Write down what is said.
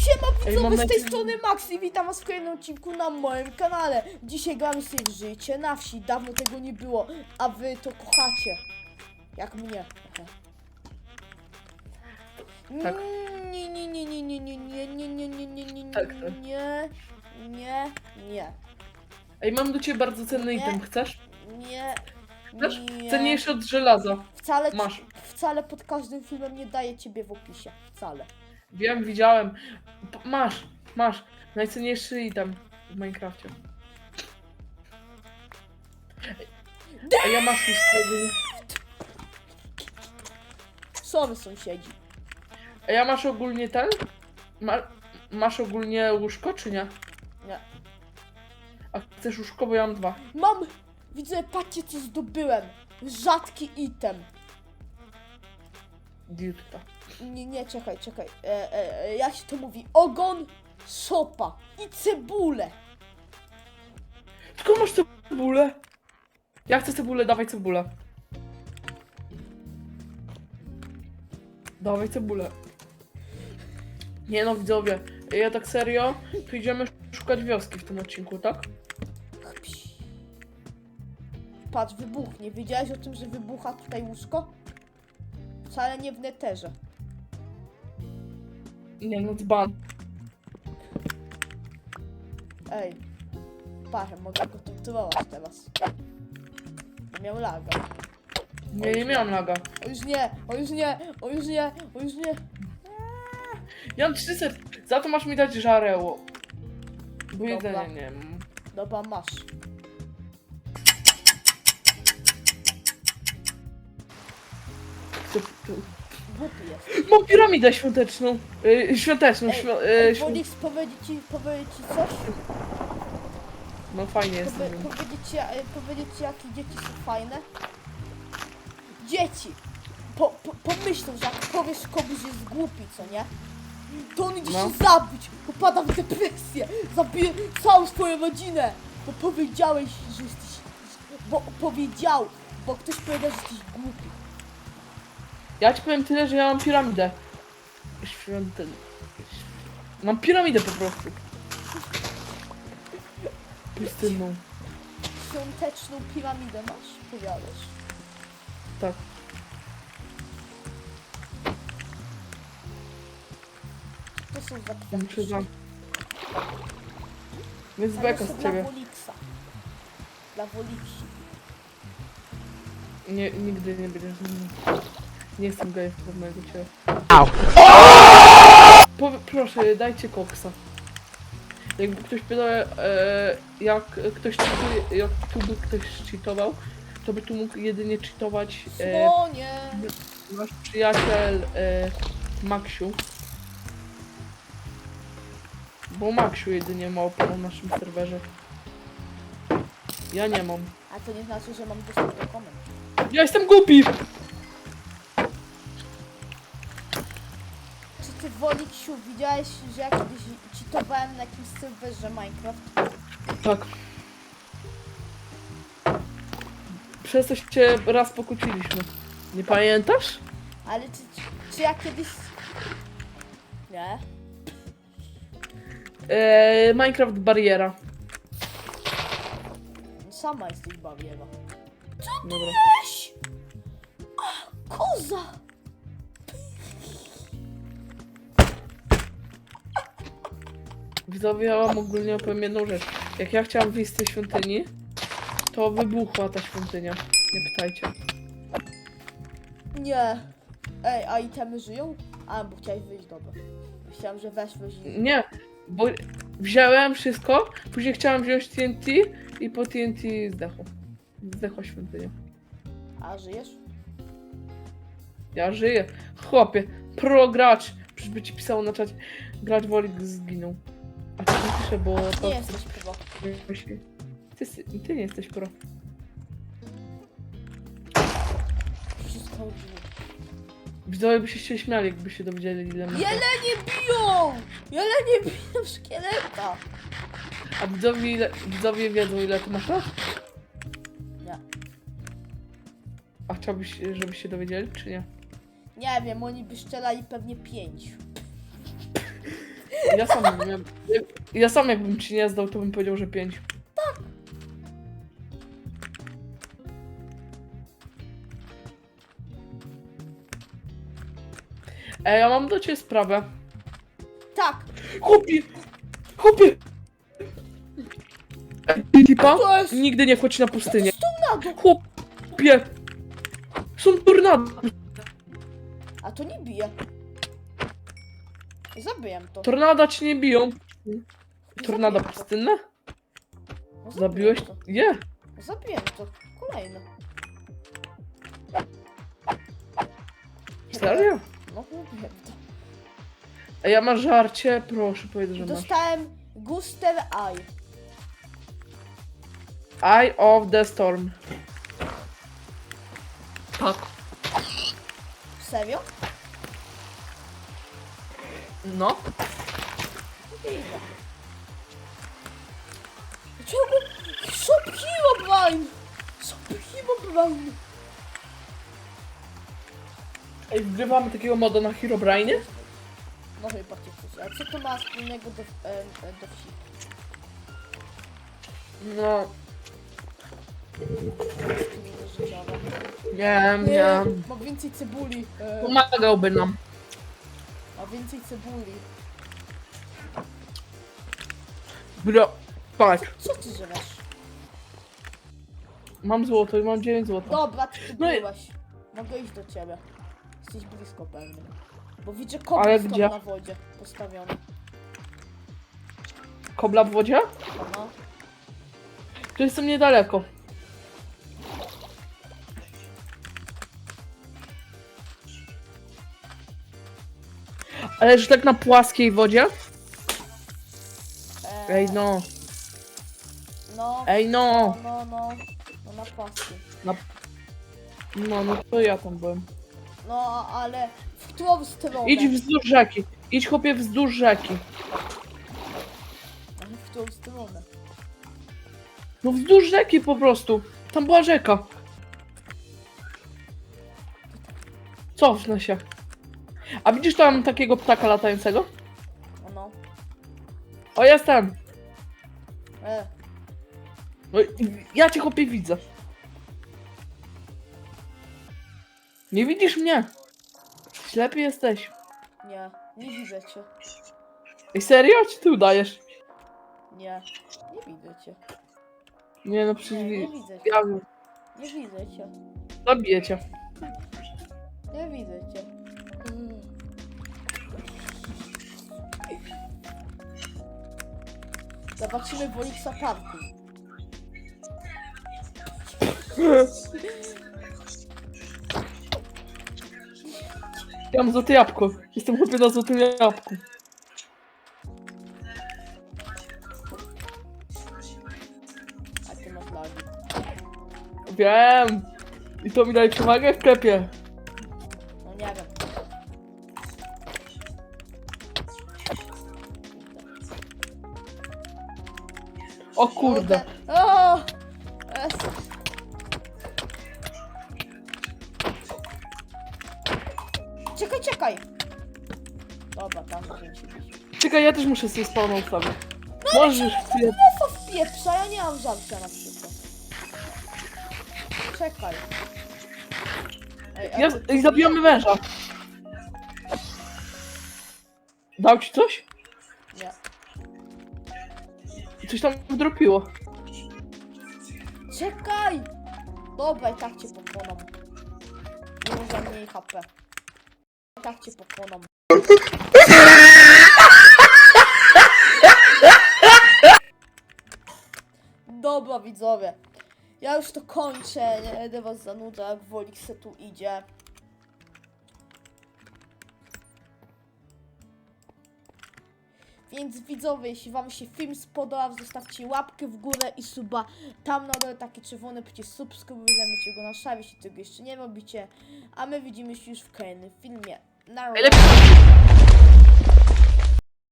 Siema widzowie, z tej strony Max i witam was w kolejnym odcinku na moim kanale. Dzisiaj gramy sobie w życie na wsi, dawno tego nie było, a wy to kochacie. Jak mnie. Tak. Nie, nie, nie, nie, nie, nie, nie, nie, nie, nie, nie, nie, Tak, tak. nie, nie, nie, Ej, mam do ciebie bardzo cenny Nie. item, chcesz? nie, Chcesz? nie. Cenniejszy od żelaza. Wcale, Masz. wcale pod każdym filmem nie daję ciebie w opisie. Wcale. Wiem, widziałem. P- masz, masz. Najcenniejszy item w Minecrafcie. A ja masz już wtedy. Sorry sąsiedzi. A ja masz ogólnie ten? Ma, masz ogólnie łóżko, czy nie? Nie. A chcesz łóżko, bo ja mam dwa. Mam! Widzę, patrzcie co zdobyłem. Rzadki item. Diutka. Nie, nie, czekaj, czekaj. E, e, e, jak się to mówi? Ogon sopa i cebulę. Skąd masz cebulę? Ja chcę cebulę, dawaj cebulę. Dawaj cebulę. Nie no, widzowie, ja tak serio, tu idziemy szukać wioski w tym odcinku, tak? Psi. Patrz, wybuchnie. Wiedziałeś o tym, że wybucha tutaj łóżko? Wcale nie w neterze. Nie no, dzban. Ej. Patrz, mogę go torturować teraz. Bo Miał laga. Nie, nie miałam laga. O już nie, o już nie, o już nie, o już nie. Ja mam 300, za to masz mi dać żareło. Bo jedzenia nie mam. Dobra, masz. To- Głupi jest. Mam piramidę świąteczną. Yy, świąteczną, Ej, świ- ej, świ- Wodix, powiedzieć ci, powiedzieć ci coś? No fajnie jest. Powie, powiedzieć, ci, e, powiedzieć ci, jakie dzieci są fajne? Dzieci! Po, po, pomyślą, że jak powiesz komuś, że jest głupi, co nie? To on idzie No. się zabić, popada w depresję, zabije całą swoją rodzinę, bo powiedziałeś, że jesteś... Bo powiedział, bo ktoś powiedział, że jesteś głupi. Ja ci powiem tyle, że ja mam piramidę. Świątynną. Mam piramidę po prostu. Pustynną. Świąteczną piramidę masz, powiadasz. Tak. To są za Muszę za... Więc beka z dla ciebie. Woliksa. Dla Woliksi. Nie, nigdy nie będziesz ze mną. Nie jestem gejem pewnego ciebie. Po, proszę, dajcie koksa. Jakby ktoś pytał, e, jak ktoś cheatuje- jak tu by ktoś cheatował, to by tu mógł jedynie cheatować e, Słonie! nasz przyjaciel e, Maksiu. Bo Maksiu jedynie ma opon na naszym serwerze. Ja nie mam. A to nie znaczy, że mam dostęp do komend. Ja jestem głupi! Woliksiu widziałeś, że ja kiedyś cheatowałem na jakimś serwerze Minecraft? Tak. Przez coś cię raz pokłóciliśmy. Nie pamiętasz? Ale czy, czy, czy ja kiedyś... Nie? Eee, Minecraft bariera. Sama jesteś bawiera. Dobra. Eś! Koza! Wam ogólnie opowiem jedną rzecz. Jak ja chciałam wyjść z tej świątyni, to wybuchła ta świątynia. Nie pytajcie. Nie. Ej, a itemy żyją? A, bo chciałeś wyjść, dobra. Myślałem, że weszłeś i... Nie, bo wziąłem wszystko, później chciałam wziąć TNT i po TNT zdechło. Zdechła świątynia. A, żyjesz? Ja żyję. Chłopie, pro gracz. Przecież by ci pisało na czacie. Gracz Wolik zginął. A ty nie piszę, bo to... Nie jesteś pro. Ty, ty nie jesteś pro. Wszystko. Widzowie by się się śmiali, jakby się dowiedzieli ile ma. Jelenie biją! Jelenie biją szkieleta! A widzowie, ile, widzowie wiedzą ile ty masz lat? Nie. A chciałbyś, żeby się dowiedzieli, czy nie? Nie wiem, oni by strzelali pewnie pięć. Ja sam, ja, ja sam jakbym ci nie zdał, to bym powiedział, że 5. Ej, ja mam do ciebie sprawę. Tak, Chłopie! Chłopie! Tipa? To jest- Nigdy nie wchodź na pustynię. tornado. Chłopie! Są tornado. A to nie bije. Zabiłem to. Tornada ci nie biją. Tornada Zabiłem to. pustynne? No, Zabiłeś? to. Je! Zabiłem to. Kolejne. Serio? No mówiłem to. Ej, ja masz żarcie? Proszę, powiedz, że masz. Dostałem Guster Eye. Eye of the Storm. Tak. Serio? No. Czemu? Shop Herobrine! Shop Herobrine! Ej, wgrywamy takiego moda na Herobrine? No chyba cię coś. A co to ma wspólnego do, e, e, do wsi? No. Nie, nie. Ma więcej cebuli. E, Pomagałby nam. Więcej cebuli. Bro. Patrz. Co ty żresz? Mam złoto i mam 9 złota. Dobra, ty tu No i- byłeś. Mogę iść do ciebie. Jesteś blisko pewnie. Bo widzę Ale gdzie? na wodzie postawiony. Kobla w wodzie? No. Tu jestem niedaleko. Ale że tak na płaskiej wodzie? E, Ej no, No, ej no. no, no. No na płaski. No, no to ja tam byłem. No, ale w którą stronę? Idź wzdłuż rzeki. Idź chłopie wzdłuż rzeki. Ale w którą stronę? No wzdłuż rzeki po prostu. Tam była rzeka. Cofnę się. A widzisz tam takiego ptaka latającego? No. O, jestem. E, No, i- ja cię chłopie widzę. Nie widzisz mnie. Ślepy jesteś. nie. Nie widzę cię. Ej, serio? Czy ty udajesz? Nie. Nie widzę cię. Nie, no Nie, przecież... nie wi- widzę cię. Ja Nie widzę cię. zabiję cię. Nie widzę cię. Mm. Zobaczymy Woliksa Parku. Ja mam złote jabłko. Jestem chłopie na złotym jabłku. A ty masz lagi. Wiem. I to mi daje przewagę w klepie. O kurde. O! Es. Czekaj, czekaj! Dobra, tam bić. Czekaj, ja też muszę sobie spawna ustawić. Możesz chwilę. Lefa w pieprza, ja nie mam żarcia na przykład. Czekaj. Ej, a Ja, I zabijamy węża. Dał ci coś? Coś tam wdropiło. Czekaj! Dobra, i tak cię pokonam. Nie może mniej HP. I tak cię pokonam. Dobra, widzowie. Ja już to kończę. Nie będę was zanudzał, jak Wolik se tu idzie. Więc widzowie, jeśli wam się film spodobał, zostawcie łapkę w górę i suba. Tam na dole taki czerwony przycisk subskrybuj, zamiecie go na szale, jeśli tego jeszcze nie robicie. A my widzimy się już w kolejnym filmie. Na razie.